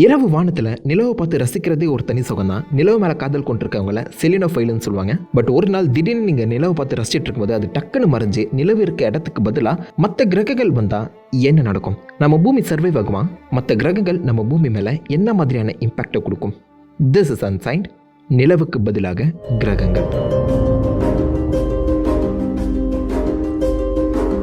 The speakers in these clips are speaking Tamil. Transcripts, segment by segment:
இரவு வானத்தில் நிலவை பார்த்து ரசிக்கிறதே ஒரு தனி சுகம் தான் நிலவு மேலே காதல் கொண்டிருக்கவங்கள செலினோஃபைல்னு சொல்லுவாங்க. பட் ஒரு நாள் திடீர்னு நீங்கள் நிலவை பார்த்து ரசிச்சிட்டு இருக்கும்போது அது டக்குன்னு மறைஞ்சு நிலவு இருக்க இடத்துக்கு பதிலாக மற்ற கிரகங்கள் வந்தால் என்ன நடக்கும்? நம்ம பூமி சர்வைவ் ஆகுமா? மற்ற கிரகங்கள் நம்ம பூமி மேலே என்ன மாதிரியான இம்பேக்டை கொடுக்கும்? திஸ் இஸ் அன்சைன்ட் நிலவுக்கு பதிலாக கிரகங்கள்.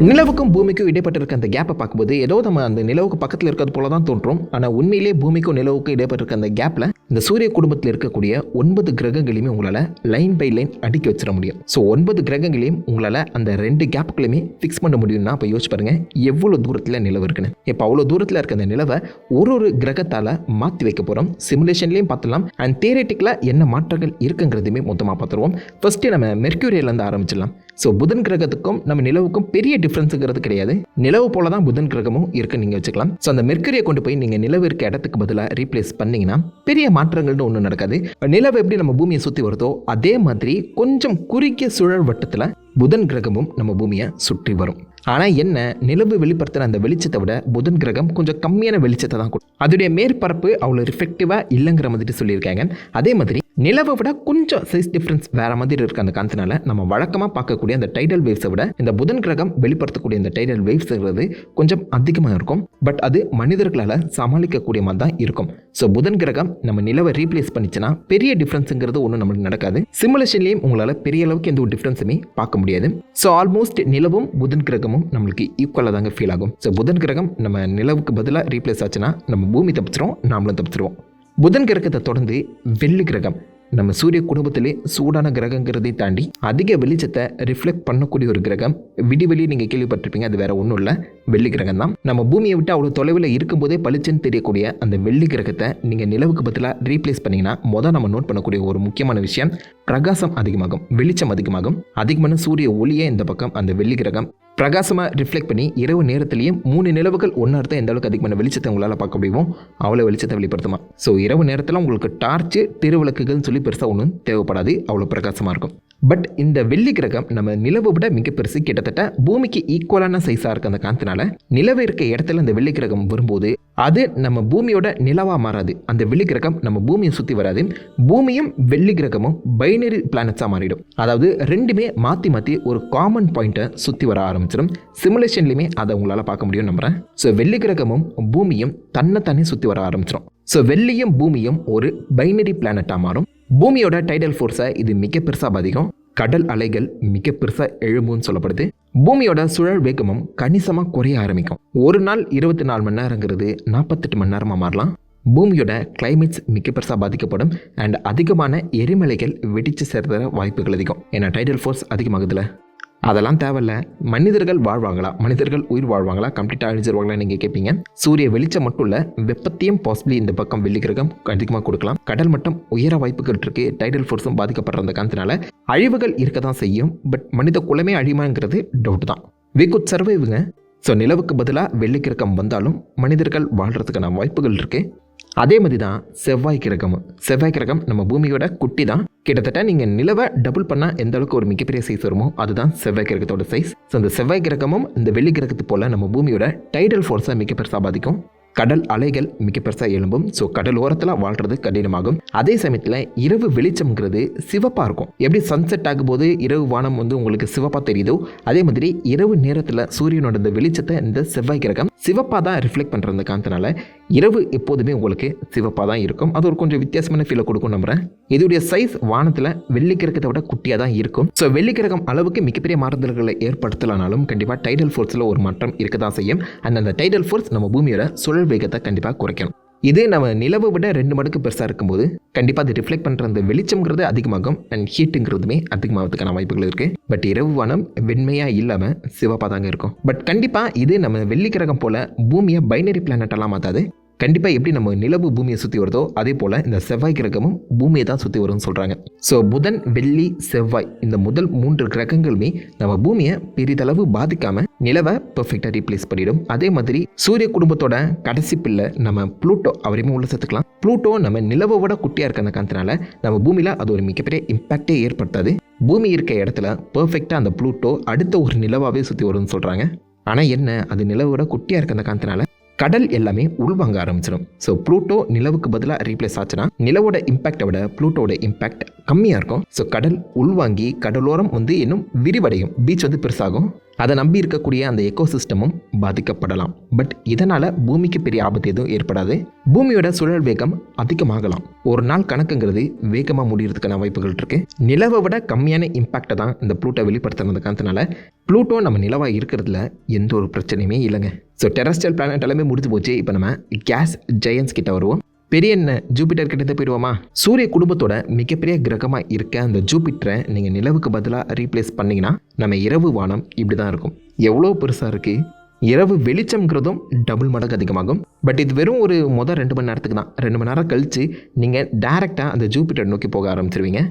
நிலவுக்கும் பூமிக்கும் இடைப்பட்டு இருக்க அந்த கேப்பை பார்க்கும்போது ஏதோ நம்ம அந்த நிலவுக்கு பக்கத்தில் இருக்கிறது போல தான் தோன்றும். ஆனால் உண்மையிலே பூமிக்கும் நிலவுக்கும் இடைப்பட்டு இருக்க அந்த கேப்பில் இந்த சூரிய குடும்பத்தில் இருக்கக்கூடிய ஒன்பது கிரகங்களையுமே உங்களால் லைன் பை லைன் அடுக்கி வச்சிட முடியும். ஸோ ஒன்பது கிரகங்களையும் உங்களால் அந்த ரெண்டு கேப்புகளையுமே ஃபிக்ஸ் பண்ண முடியும்னா அப்போ யோசிச்சு பாருங்க எவ்வளோ தூரத்தில் நிலவு இருக்குன்னு. இப்போ அவ்வளோ தூரத்தில் இருக்க அந்த நிலவை ஒரு ஒரு கிரகத்தால் மாற்றி வைக்க போகிறோம் சிமுலேஷன்லேயும் பார்த்துலாம் அண்ட் தியரட்டிக்கலாக என்ன மாற்றங்கள் இருக்குங்கிறதுமே மொத்தமாக பார்த்துருவோம். ஃபஸ்ட்டு நம்ம மெர்க்யூரியிலேருந்து ஆரம்பிச்சிடலாம். ஸோ புதன் கிரகத்துக்கும் நம்ம நிலவுக்கும் பெரிய டிஃப்ரென்ஸுங்கிறது கிடையாது. நிலவு போல தான் புதன் கிரகமும் இருக்குன்னு நீங்கள் வச்சுக்கலாம். ஸோ அந்த மெர்க்கரியை கொண்டு போய் நீங்கள் நிலவு இருக்க இடத்துக்கு பதிலாக ரீப்ளேஸ் பண்ணிங்கன்னா பெரிய மாற்றங்கள்னு ஒன்றும் நடக்காது. நிலவு எப்படி நம்ம பூமியை சுற்றி வருதோ அதே மாதிரி கொஞ்சம் குறுகிய சுழல் வட்டத்தில் புதன் கிரகமும் நம்ம பூமியை சுற்றி வரும். ஆனால் என்ன? நிலவு வெளிப்படுத்துகிற அந்த வெளிச்சத்தை விட புதன் கிரகம் கொஞ்சம் கம்மியான வெளிச்சத்தை தான் கொடுக்கும் அதோடைய மேற்பரப்பு அவ்வளோ ரிஃபெக்டிவாக இல்லைங்கிற மாதிரி சொல்லியிருக்காங்க. அதே மாதிரி நிலவை விட கொஞ்சம் சைஸ் டிஃப்ரென்ஸ் வேற மாதிரி இருக்க அந்த காந்தனால நம்ம வழக்கமாக பார்க்கக்கூடிய அந்த டைடல் வேவ்ஸை விட இந்த புதன் கிரகம் வெளிப்படுத்தக்கூடிய இந்த டைடல் வேவ்ஸ்ங்கிறது கொஞ்சம் அதிகமாக இருக்கும். பட் அது மனிதர்களால் சமாளிக்கக்கூடிய மாதிரி தான் இருக்கும். ஸோ புதன் கிரகம் நம்ம நிலவை ரீப்ளேஸ் பண்ணிச்சுன்னா பெரிய டிஃப்ரென்ஸுங்கிறது ஒன்றும் நம்மளுக்கு நடக்காது. சிமுலேஷன்லேயும் உங்களால் பெரிய அளவுக்கு எந்த ஒரு டிஃப்ரென்ஸுமே பார்க்க முடியாது. ஸோ ஆல்மோஸ்ட் நிலவும் புதன் கிரகமும் நம்மளுக்கு ஈக்குவலாக தாங்க ஃபீல் ஆகும். ஸோ புதன் கிரகம் நம்ம நிலவுக்கு பதிலாக ரீப்ளேஸ் ஆச்சுன்னா நம்ம பூமி தப்பிச்சிரும் நாமளும் தப்பிச்சிருவோம். புதன் கிரகத்தை தொடர்ந்து வெள்ளி கிரகம். நம்ம சூரிய குடும்பத்திலே சூடான கிரகங்கிறதை தாண்டி அதிக வெளிச்சத்தை ரிஃப்ளெக்ட் பண்ணக்கூடிய ஒரு கிரகம். விடிவெளி நீங்கள் கேள்விப்பட்டிருப்பீங்க அது வேற ஒன்றும் இல்லை. வெள்ளி கிரகம் தான். நம்ம பூமியை விட்டு அவ்வளோ தொலைவில் இருக்கும்போதே பளிச்சுன்னு தெரியக்கூடிய அந்த வெள்ளி கிரகத்தை நீங்கள் நிலவுக்கு பதிலாக ரீப்ளேஸ் பண்ணீங்கன்னா மொதல் நம்ம நோட் பண்ணக்கூடிய ஒரு முக்கியமான விஷயம் பிரகாசம் அதிகமாகும் வெளிச்சம் அதிகமாகும். அதிகமான சூரிய ஒளியே இந்த பக்கம் அந்த வெள்ளி கிரகம் பிரகாசமாக ரிஃப்ளெக்ட் பண்ணி இரவு நேரத்துலேயும் மூணு நிலவுகள் ஒன்றா இருந்தால் எந்த அளவுக்கு அதிகமான வெளிச்சத்தை உங்களால் பார்க்க முடியுமோ அவ்வளோ வெளிச்சத்தை வெளிப்படுத்துமா. ஸோ இரவு நேரத்தில் உங்களுக்கு டார்ச்சு திருவிளக்குகள்னு சொல்லி பெருசாக ஒன்றும் தேவைப்படாது. அவ்வளோ பிரகாசமாக இருக்கும். பட் இந்த வெள்ளி கிரகம் நம்ம நிலவை விட மிக பெருசு. கிட்டத்தட்ட பூமிக்கு ஈக்குவலான சைஸாக இருக்க அந்த காந்தனால நிலவு இருக்க இடத்துல இந்த வெள்ளி கிரகம் வரும்போது அது நம்ம பூமியோட நிலவாக மாறாது. அந்த வெள்ளி கிரகம் நம்ம பூமியை சுற்றி வராது. பூமியும் வெள்ளி கிரகமும் பைனரி பிளானட்ஸாக மாறிடும். அதாவது ரெண்டுமே மாற்றி மாற்றி ஒரு காமன் பாயிண்ட்டை சுற்றி வர ஆரம்பிச்சிடும். சிமுலேஷன்லையுமே அதை உங்களால் பார்க்க முடியும் நம்புறேன். ஸோ வெள்ளி கிரகமும் பூமியும் தன்னைத்தானே சுற்றி வர ஆரம்பிச்சிடும். ஸோ வெள்ளியும் பூமியும் ஒரு பைனரி பிளானட்டாக மாறும். பூமியோட டைடல் ஃபோர்ஸை இது மிக பெருசாக பாதிக்கும். கடல் அலைகள் மிக பெருசாக எழும்புன்னு சொல்லப்படுது. பூமியோட சுழல் வேகமும் கணிசமாக குறைய ஆரம்பிக்கும். ஒரு நாள் இருபத்தி நாலு மணி நேரங்கிறது நாற்பத்தெட்டு மணி நேரமாக மாறலாம். பூமியோட கிளைமேட்ஸ் மிக பெருசாக பாதிக்கப்படும் அண்ட் அதிகமான எரிமலைகள் வெடித்து சேர்ற வாய்ப்புகள் அதிகம். ஏன்னா டைடல் ஃபோர்ஸ் அதிகமாகுதுல. அதெல்லாம் தேவையில்ல. மனிதர்கள் வாழ்வாங்களா? மனிதர்கள் உயிர் வாழ்வாங்களா? கம்ப்ளீட்டாக அழிஞ்சிருவாங்களா நீங்கள் கேட்பீங்க சூரிய வெளிச்சம் மட்டும் இல்லை வெப்பத்தையும் பாசிபிளி இந்த பக்கம் வெள்ளி கிரகம் அதிகமாக கொடுக்கலாம். கடல் மட்டம் உயர வாய்ப்புகள் இருக்கு. டைடல் ஃபோர்ஸும் பாதிக்கப்படுற அந்த காரணத்தினால அழிவுகள் இருக்க தான் செய்யும். பட் மனித குலமே அழியுமாங்கிறது டவுட் தான். வி குட் சர்வைவுங்க ஸோ நிலவுக்கு பதிலாக வெள்ளி கிரகம் வந்தாலும் மனிதர்கள் வாழ்கிறதுக்கான வாய்ப்புகள் இருக்குது அதே மாதிரி தான் செவ்வாய் கிரகமும் செவ்வாய் கிரகம் நம்ம பூமியோட குட்டி தான் கிட்டத்தட்ட நீங்கள் நிலவை டபுள் பண்ணால் எந்த அளவுக்கு ஒரு மிகப்பெரிய சைஸ் வருமோ அதுதான் செவ்வாய் கிரகத்தோட சைஸ் ஸோ அந்த செவ்வாய் கிரகமும் இந்த வெள்ளி கிரகத்து போல் நம்ம பூமியோட டைடல் ஃபோர்ஸை மிக பெருசாக பாதிக்கும். கடல் அலைகள் மிக பெருசாக எழும்பும். ஸோ கடல் ஓரத்தில் வாழ்கிறது கடினமாகும். அதே சமயத்தில் இரவு வெளிச்சம்ங்கிறது சிவப்பாக இருக்கும். எப்படி சன்செட் ஆகும்போது இரவு வானம் வந்து உங்களுக்கு சிவப்பாக தெரியுதோ அதே மாதிரி இரவு நேரத்தில் சூரியனோட இந்த வெளிச்சத்தை இந்த செவ்வாய் கிரகம் சிவப்பாக தான் ரிஃப்ளெக்ட் பண்ணுற அந்த இரவு எப்போதுமே உங்களுக்கு சிவப்பாக தான் இருக்கும். அது ஒரு கொஞ்சம் வித்தியாசமான ஃபீலை கொடுக்கும் நம்புறேன். இதோடைய சைஸ் வானத்தில் வெள்ளி விட குட்டியாக தான் இருக்கும். ஸோ வெள்ளிக்கிரகம் அளவுக்கு மிகப்பெரிய மாறுதல்களை ஏற்படுத்தலானாலும் கண்டிப்பாக டைடல் ஃபோர்ஸில் ஒரு மாற்றம் இருக்க தான் செய்யும். அண்ட் அந்த டைடல் ஃபோர்ஸ் நம்ம பூமியோட சுழல் வேகத்தை கண்டிப்பாக குறைக்கணும். இது நம்ம நிலவை விட ரெண்டு மடங்கு பெருசாக இருக்கும்போது கண்டிப்பாக அது ரிஃப்ளெக்ட் பண்ணுற அந்த வெளிச்சம்ங்கிறது அதிகமாகும் அண்ட் ஹீட்டுங்கிறதுமே அதிகமாகிறதுக்கான வாய்ப்புகள் இருக்குது பட் இரவு வானம் வெண்மையாக இல்லாமல் சிவப்பாக தாங்க இருக்கும். பட் கண்டிப்பாக இது நம்ம வெள்ளி கிரகம் போல் பூமியை பைனரி பிளானட்டெல்லாம் மாற்றாது கண்டிப்பாக எப்படி நம்ம நிலவு பூமியை சுற்றி வருதோ அதே போல் இந்த செவ்வாய் கிரகமும் பூமியை தான் சுற்றி வரும்னு சொல்கிறாங்க ஸோ புதன் வெள்ளி செவ்வாய் இந்த முதல் மூன்று கிரகங்களுமே நம்ம பூமியை பெரிதளவு பாதிக்காமல் நிலவை பெர்ஃபெக்டாக ரீப்ளேஸ் பண்ணிடும். அதே மாதிரி சூரிய குடும்பத்தோட கடைசி பிள்ளை நம்ம ப்ளூட்டோ அவரையுமே உள்ள சேர்த்துக்கலாம். ப்ளூட்டோ நம்ம நிலவோட குட்டியாக இருக்க அந்த காரணத்தினால நம்ம பூமியில் அது ஒரு மிகப்பெரிய இம்பாக்டே ஏற்படுத்தாது. பூமி இருக்க இடத்துல பர்ஃபெக்டாக அந்த ப்ளூட்டோ அடுத்த ஒரு நிலவாகவே சுற்றி வரும்னு சொல்கிறாங்க ஆனால் என்ன அது நிலவோட குட்டியாக இருக்க அந்த காரணத்தினால கடல் எல்லாமே உள்வாங்க ஆரம்பிச்சிடும் ஸோ ப்ளூட்டோ நிலவுக்கு பதிலாக ரீப்ளேஸ் ஆச்சுன்னா நிலவோட இம்பாக்டை விட ப்ளூட்டோட இம்பாக்ட் கம்மியாக இருக்கும். ஸோ கடல் உள்வாங்கி கடலோரம் வந்து இன்னும் விரிவடையும். பீச் வந்து பெருசாகும். அதை நம்பி இருக்கக்கூடிய அந்த எக்கோசிஸ்டமும் பாதிக்கப்படலாம். பட் இதனால் பூமிக்கு பெரிய ஆபத்து எதுவும் ஏற்படாது. பூமியோட சுழல் வேகம் அதிகமாகலாம். ஒரு நாள் கணக்குங்கிறது வேகமாக முடிகிறதுக்கான வாய்ப்புகள் இருக்கு. நிலவை விட கம்மியான இம்பாக்டை தான் இந்த ப்ளூட்டை வெளிப்படுத்தினதுக்கானதுனால ப்ளூட்டோ நம்ம நிலவாக இருக்கிறதுல எந்த ஒரு பிரச்சனையுமே இல்லைங்க. ஸோ டெரஸ்டியல் பிளானட் எல்லாமே முடிஞ்சு போச்சு. இப்போ நம்ம கேஸ் ஜெயன்ஸ் கிட்ட வருவோம். பெரிய என்ன? ஜூபிட்டர் கிட்ட போயிடுவோமா? சூரிய குடும்பத்தோட மிகப்பெரிய கிரகமாக இருக்க அந்த ஜூபிட்டரை நீங்கள் நிலவுக்கு பதிலாக ரீப்ளேஸ் பண்ணிங்கன்னா நம்ம இரவு வானம் இப்படி தான் இருக்கும். எவ்வளோ பெருசாக இருக்குது இரவு வெளிச்சம்ங்கிறதும் டபுள் மடங்கு அதிகமாகும். பட் இது வெறும் ஒரு மொதல் ரெண்டு மணி நேரத்துக்கு தான். ரெண்டு மணி நேரம் கழித்து நீங்கள் டேரெக்டாக அந்த ஜூபிட்டர் நோக்கி போக ஆரம்பிச்சிருவீங்க.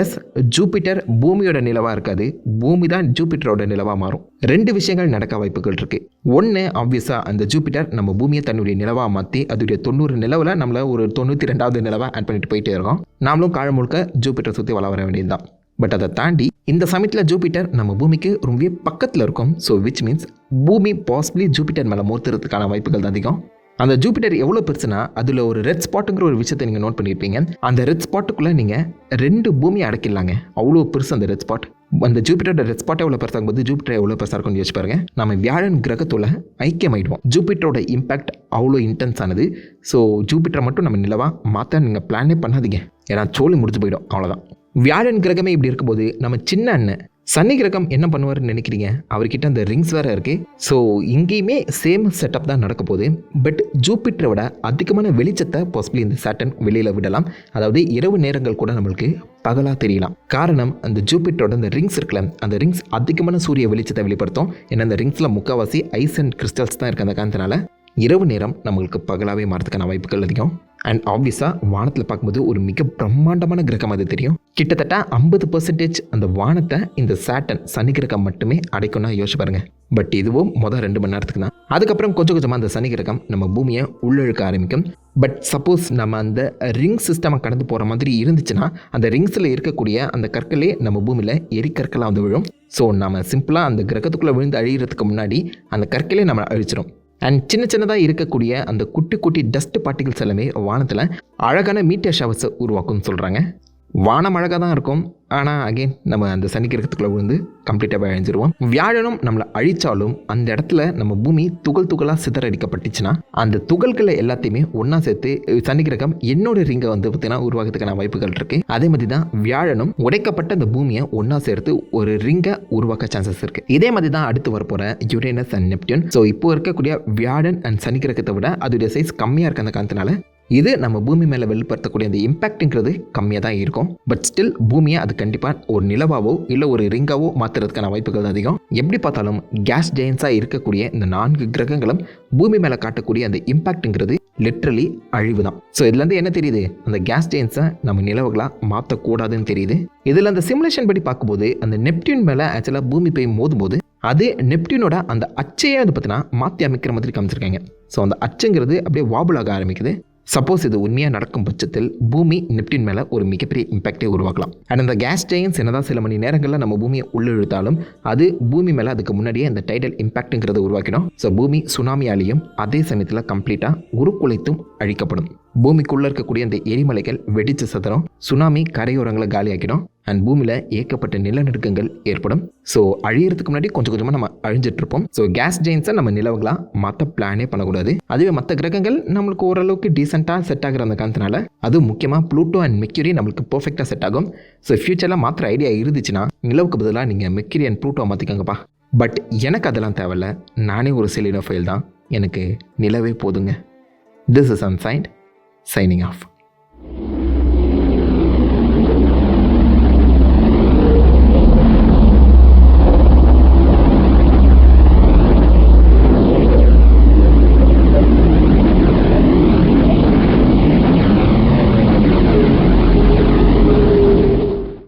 எஸ் ஜூபிட்டர் பூமியோட நிலவாக இருக்காது. பூமி தான் ஜூபிட்டரோட நிலவாக மாறும். ரெண்டு விஷயங்கள் நடக்க வாய்ப்புகள் இருக்குது ஒன்று ஆப்வியஸாக அந்த ஜூபிட்டர் நம்ம பூமியை தன்னுடைய நிலவாக மாற்றி அதோடைய தொண்ணூறு நிலவில் நம்மள ஒரு தொண்ணூற்றி ரெண்டாவது நிலவை ஆட் பண்ணிட்டு போயிட்டே இருக்கோம். நாமளும் காழ முழுக்க ஜூபிட்டர் சுற்றி வள வர வேண்டியது தான் பட் அதை தாண்டி இந்த சமயத்தில் ஜூபிட்டர் நம்ம பூமிக்கு ரொம்பவே பக்கத்தில் இருக்கும். ஸோ விச் மீன்ஸ் பூமி பாசிபிளி ஜூபிட்டர் மேலே மோத்துறதுக்கான வாய்ப்புகள் தான் அதிகம். அந்த ஜூபிட்டர் எவ்வளோ பெருசுனா அதில் ஒரு ரெட் ஸ்பாட்டுங்கிற ஒரு விஷயத்தை நீங்கள் நோட் பண்ணியிருப்பீங்க அந்த ரெட் ஸ்பாட்டுக்குள்ளே நீங்கள் ரெண்டு பூமியை அடக்கிடலாங்க. அவ்வளோ பெருசு அந்த ரெட் ஸ்பாட் அந்த ஜூபிட்டரோட ரெட் ஸ்பாட் எவ்வளோ பெருசாகும் போது ஜூபிட்டர் எவ்வளோ பெருசாக இருக்கும்னு யோசிச்சு பாருங்க. நம்ம வியாழன் கிரகத்தோட ஐக்கியமாயிடுவோம். ஜூபிட்டரோட இம்பாக்ட் அவ்வளோ இன்டென்ஸ் ஆனது. ஸோ ஜூபிட்டரை மட்டும் நம்ம நிலவாக மாற்ற நீங்கள் பிளானே பண்ணாதீங்க. ஏன்னா சோழி முடிஞ்சு போயிடும். அவ்வளோதான் வியாழன் கிரகமே இப்படி இருக்கும்போது நம்ம சின்ன அண்ணன் சன்னி கிரகம் என்ன பண்ணுவார்னு நினைக்கிறீங்க? அவர்கிட்ட அந்த ரிங்ஸ் வேறு இருக்குது ஸோ இங்கேயுமே சேம் செட்டப் தான் நடக்க போகுது. பட் ஜூபிட்டரை விட அதிகமான வெளிச்சத்தை பாசிபிளி இந்த சேட்டன் வெளியில் விடலாம். அதாவது இரவு நேரங்கள் கூட நம்மளுக்கு பகலாக தெரியலாம். காரணம் அந்த ஜூபிட்டரோட அந்த ரிங்ஸ் இருக்குல்ல அந்த ரிங்ஸ் அதிகமான சூரிய வெளிச்சத்தை வெளிப்படுத்தும். ஏன்னா அந்த ரிங்ஸில் முக்கால்வாசி ஐஸ் அண்ட் கிறிஸ்டல்ஸ் தான் இருக்குது அந்த காரணத்தினால இரவு நேரம் நம்மளுக்கு பகலாகவே மாறதுக்கான வாய்ப்புகள் அதிகம். அண்ட் ஆப்வியஸாக வானத்தில் பார்க்கும்போது ஒரு மிக பிரம்மாண்டமான கிரகம் அது தெரியும். கிட்டத்தட்ட ஐம்பது பர்சன்டேஜ் அந்த வானத்தை இந்த சேட்டன் சனி கிரகம் மட்டுமே அடைக்கும்னா யோசிச்சு பாருங்க. பட் இதுவும் மொதல் ரெண்டு மணி நேரத்துக்கு தான். அதுக்கப்புறம் கொஞ்சம் கொஞ்சமாக அந்த சனி கிரகம் நம்ம பூமியை உள்ளழுக்க ஆரம்பிக்கும். பட் சப்போஸ் நம்ம அந்த ரிங் சிஸ்டமை கடந்து போகிற மாதிரி இருந்துச்சுன்னா அந்த ரிங்ஸில் இருக்கக்கூடிய அந்த கற்களே நம்ம பூமியில் எரிக்கற்களாக வந்து விழும் ஸோ நம்ம சிம்பிளாக அந்த கிரகத்துக்குள்ளே விழுந்து அழிகிறதுக்கு முன்னாடி அந்த கற்களே நம்ம அழிச்சிடும் அண்ட் சின்ன சின்னதாக இருக்கக்கூடிய அந்த குட்டி குட்டி டஸ்ட் பார்ட்டிகல்ஸ் எல்லாமே வானத்தில் அழகான மீட்டர் ஷவர்ஸை உருவாக்கும்னு சொல்கிறாங்க வானம் அழகாக தான் இருக்கும். ஆனால் அகைன் நம்ம அந்த சனி கிரகத்துக்குள்ளே விழுந்து கம்ப்ளீட்டாக அழிஞ்சிருவோம் வியாழனும் நம்மளை அழித்தாலும் அந்த இடத்துல நம்ம பூமி துகள் துகளாக சிதறடிக்கப்பட்டுச்சுன்னா அந்த துகள்களை எல்லாத்தையுமே ஒன்றா சேர்த்து சனி கிரகம் என்னோட ரிங்கை வந்து பார்த்தீங்கன்னா உருவாக்குறதுக்கான வாய்ப்புகள் இருக்குது அதே மாதிரி தான் வியாழனும் உடைக்கப்பட்ட அந்த பூமியை ஒன்றா சேர்த்து ஒரு ரிங்கை உருவாக்க சான்சஸ் இருக்குது இதே மாதிரி தான் அடுத்து வரப்போகிற யுரேனஸ் அண்ட் நெப்டியூன் ஸோ இப்போ இருக்கக்கூடிய வியாழன் அண்ட் சனி கிரகத்தை விட அதோடைய சைஸ் கம்மியாக இருக்க அந்த காரணத்தினால இது நம்ம பூமி மேலே வெளிப்படுத்தக்கூடிய அந்த இம்பேக்ட்டுங்கிறது கம்மியாக தான் இருக்கும். பட் ஸ்டில் பூமியை அது கண்டிப்பாக ஒரு நிலவாவோ இல்லை ஒரு ரிங்காவோ மாற்றுறதுக்கான வாய்ப்புகள் அதிகம். எப்படி பார்த்தாலும் கேஸ் ஜெயின்ஸாக இருக்கக்கூடிய இந்த நான்கு கிரகங்களும் பூமி மேலே காட்டக்கூடிய அந்த இம்பேக்ட்டுங்கிறது லிட்ரலி அழிவு தான் ஸோ இதுலேருந்து என்ன தெரியுது? அந்த கேஸ் ஜெயின்ஸை நம்ம நிலவுகளாக மாற்றக்கூடாதுன்னு தெரியுது. இதில் அந்த சிமுலேஷன் படி பார்க்கும்போது அந்த நெப்டியூன் மேலே ஆக்சுவலாக பூமி போய் மோதும்போது அது நெப்டியூனோட அந்த அச்சையே வந்து பார்த்தீங்கன்னா மாற்றி அமைக்கிற மாதிரி காமிச்சிருக்காங்க. ஸோ அந்த அச்சுங்கிறது அப்படியே வாபுலாக ஆரம்பிக்குது. சப்போஸ் இது உண்மையாக நடக்கும் பட்சத்தில் பூமி நெப்டின் மேலே ஒரு மிகப்பெரிய இம்பாக்டை உருவாக்கலாம். அண்ட் அந்த கேஸ் ஜெயின்ஸ் என்னதான் சில மணி நேரங்களில் நம்ம பூமியை உள்ளிழுத்தாலும் அது பூமி மேலே அதுக்கு முன்னாடியே அந்த டைடல் இம்பாக்ட்டுங்கிறத உருவாக்கிடும். ஸோ பூமி சுனாமியாலையும் அதே சமயத்தில் கம்ப்ளீட்டாக உருக்குலைத்தும் அழிக்கப்படும். பூமிக்குள்ளே இருக்கக்கூடிய அந்த எரிமலைகள் வெடிச்சு சதுரம் சுனாமி கரையோரங்களை காலியாக்கிடும். அண்ட் பூமியில் ஏகப்பட்ட நிலநடுக்கங்கள் ஏற்படும். ஸோ அழியறதுக்கு முன்னாடி கொஞ்சம் கொஞ்சமாக நம்ம அழிஞ்சிட்ருப்போம் ஸோ கேஸ் ஜெயின்ஸை நம்ம நிலவுகளாக மற்ற பிளானே பண்ணக்கூடாது. அதுவே மற்ற கிரகங்கள் நம்மளுக்கு ஓரளவுக்கு டீசெண்டாக செட் ஆகிற அந்த காரணத்தினால அது முக்கியமாக ப்ளூட்டோ அண்ட் மெக்யூரி நம்மளுக்கு பர்ஃபெக்டாக செட் ஆகும். ஸோ ஃபியூச்சரில் மாத்திர ஐடியா இருந்துச்சுன்னா நிலவுக்கு பதிலாக நீங்கள் மெக்யூரி அண்ட் ப்ளூட்டோ மாற்றிக்கோங்கப்பா பட் எனக்கு அதெல்லாம் தேவையில்ல. நானே ஒரு செலினோ ஃபைல் தான். எனக்கு நிலவே போதுங்க. This is ancient signing off